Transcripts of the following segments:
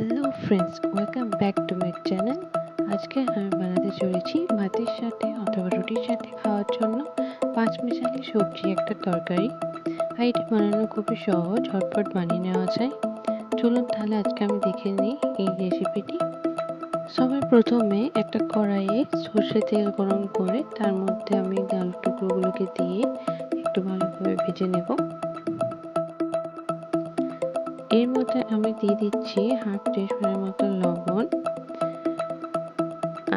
Hello friends welcome back to my channel আজকে আমি বানাতে চলেছি ভাতের সাথে অথবা রুটির সাথে খাওয়ার জন্য পাঁচ মিশালি সবজি একটা তরকারি। আর এটি বানানো খুবই সহজ, ঝটপট বানিয়ে নেওয়া যায়। চলুন তাহলে আজকে আমি দেখে নিই এই রেসিপিটি সবার প্রথমে একটা কড়াইয়ে সর্ষে তেল গরম করে তার মধ্যে আমি ডাল টুকরোগুলোকে দিয়ে একটু ভালোভাবে ভেজে নেব। এর মধ্যে আমি দিয়ে দিচ্ছি হাফ টিস্পুনের মতো লবণ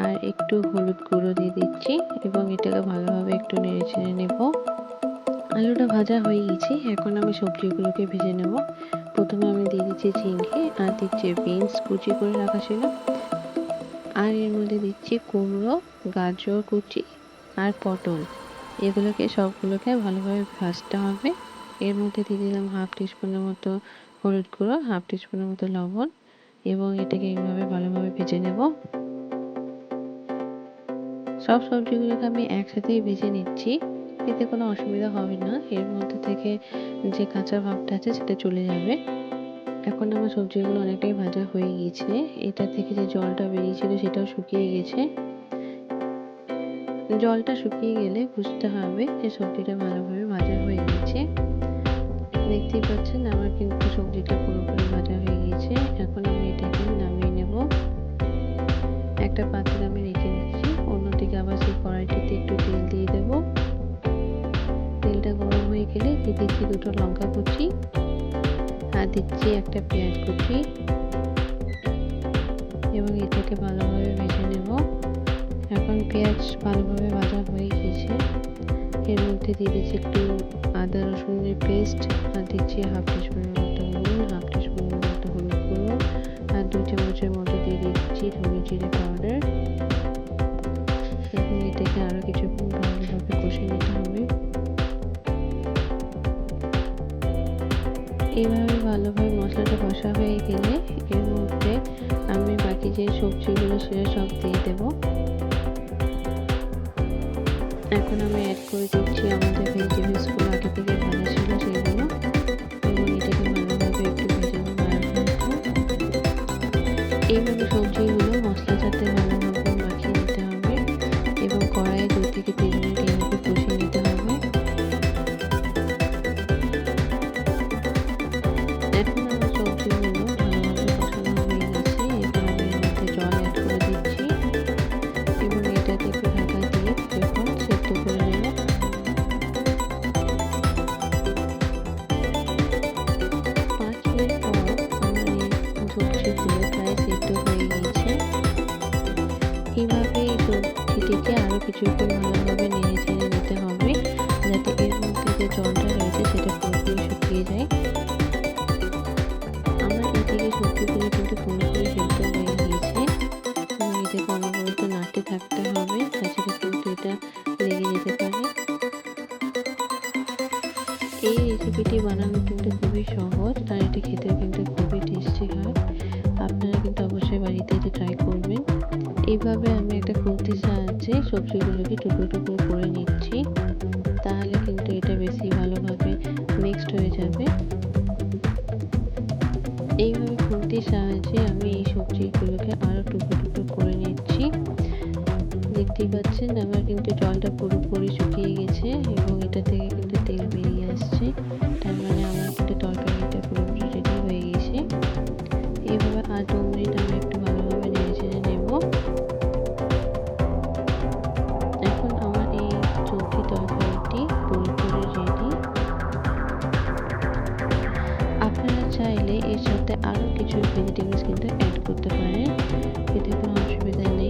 আর একটু হলুদ গুঁড়ো দিয়ে দিচ্ছি এবং এটাকে ভালোভাবে একটু নেড়ে চেড়ে নেব। আলুটা ভাজা হয়ে গেছে, এখন আমি সবজিগুলোকে ভেজে নেব। প্রথমে আমি দিয়ে দিচ্ছি ঝিঙ্গে আর দিচ্ছি বিনস কুচি করে রাখা ছিল। আর এর মধ্যে দিচ্ছি কুমড়ো, গাজর কুচি আর পটল। এগুলোকে সবগুলোকে ভালোভাবে ভাজতে হবে। এর মধ্যে দিয়ে দিলাম হাফ টিস্পুনের মতো হলুদ গুঁড়ো, হাফ টিস্পুনের মতো লবণ এবং এটাকে এইভাবে ভালোভাবে ভেজে নেব। সব সবজিগুলোকে আমি একসাথেই ভেজে নিচ্ছি। এতে কোনো অসুবিধা হবে না। এর মধ্যে থেকে যে কাঁচা ভাবটা আছে সেটা চলে যাবে। এখন আমার সবজিগুলো অনেকটাই ভাজা হয়ে গিয়েছে। এটা থেকে যে জলটা বেরিয়েছিল সেটাও শুকিয়ে গেছে। জলটা শুকিয়ে গেলে বুঝতে হবে যে সবজিটা ভালোভাবে ভাজা হয়ে গেছে। দেখতেই পাচ্ছেন, আমার কিন্তু সবজিটা পুরোপুরি ভাজা হয়ে গিয়েছে। এখন আমি এটাকে নামিয়ে নেব। একটা পাত্রে আমি রেখে দিচ্ছি। অন্যদিকে আবার সেই কড়াইটিতে একটু তেল দিয়ে দেব। তেলটা গরম হয়ে গেলে দিয়ে দিচ্ছি দুটো লঙ্কা কুচি আর দিচ্ছি একটা পেঁয়াজ কুচি। এবং এটাকে ভালোভাবে ভেজে নেব। এখন পেঁয়াজ ভালোভাবে ভাজা হয়ে গিয়েছে। মধ্যে দিয়ে দিচ্ছি একটু আদা, রসুনের পেস্ট আর দিচ্ছি হাফ টিস্পুনের মতো নুন হাফ টিস্পুনের মতো হলুদ গুঁড়ো, আর দু চামচের মতো দিয়ে দিচ্ছি ধনে জিরে পাউডার এবং এটাকে আরও কিছুক্ষণ ভালোভাবে কষে নিতে হবে। এইভাবে ভালোভাবে মশলাটা কষা হয়ে গেলে এর মধ্যে আমি বাকি যে সবজিগুলো সেটা সব দিয়ে দেবো। এখন আমি অ্যাড করে দিচ্ছি আমাদের ভেজিটেবলসগুলো আগে থেকে ভাজা ছিল সেগুলো। এবং এটাকে ভালোভাবে একটু ভেজে নেব এইভাবে সবজিগুলো আরও কিছুক্ষণ ভালোভাবে নেড়ে চেড়ে নিতে হবে যাতে এর মধ্যে যে জলটা রয়েছে সেটা পুরোপুরি শুকিয়ে যায়। আমার এদিকে সবজিগুলো কিন্তু পুরোপুরি সেদ্ধ হয়ে গিয়েছে। এটাকে অনবরত নাড়তে থাকতে হবে, তাছাড়া কিন্তু এটা লেগে যেতে পারে। এই রেসিপিটি বানানো কিন্তু খুবই সহজ আর এটি খেতেও কিন্তু খুবই টেস্টি হয়। আপনারা কিন্তু অবশ্যই বাড়িতে এটি ট্রাই করবেন। এইভাবে আমি একটা খুন্তির সাহায্যে সবজিগুলোকে টুকরো টুকরো করে নিচ্ছি। তাহলে কিন্তু এটা বেশি ভালোভাবে মিক্সড হয়ে যাবে। এইভাবে খুন্তির সাহায্যে আমি এই সবজিগুলোকে আরও টুকরো টুকরো করে নিচ্ছি। দেখতেই পাচ্ছেন, আমার কিন্তু জলটা পুরোপুরি চাইলে এর সাথে আরও কিছু ভেজিটেবলস কিন্তু অ্যাড করতে পারেন। এতে কোনো অসুবিধা নেই।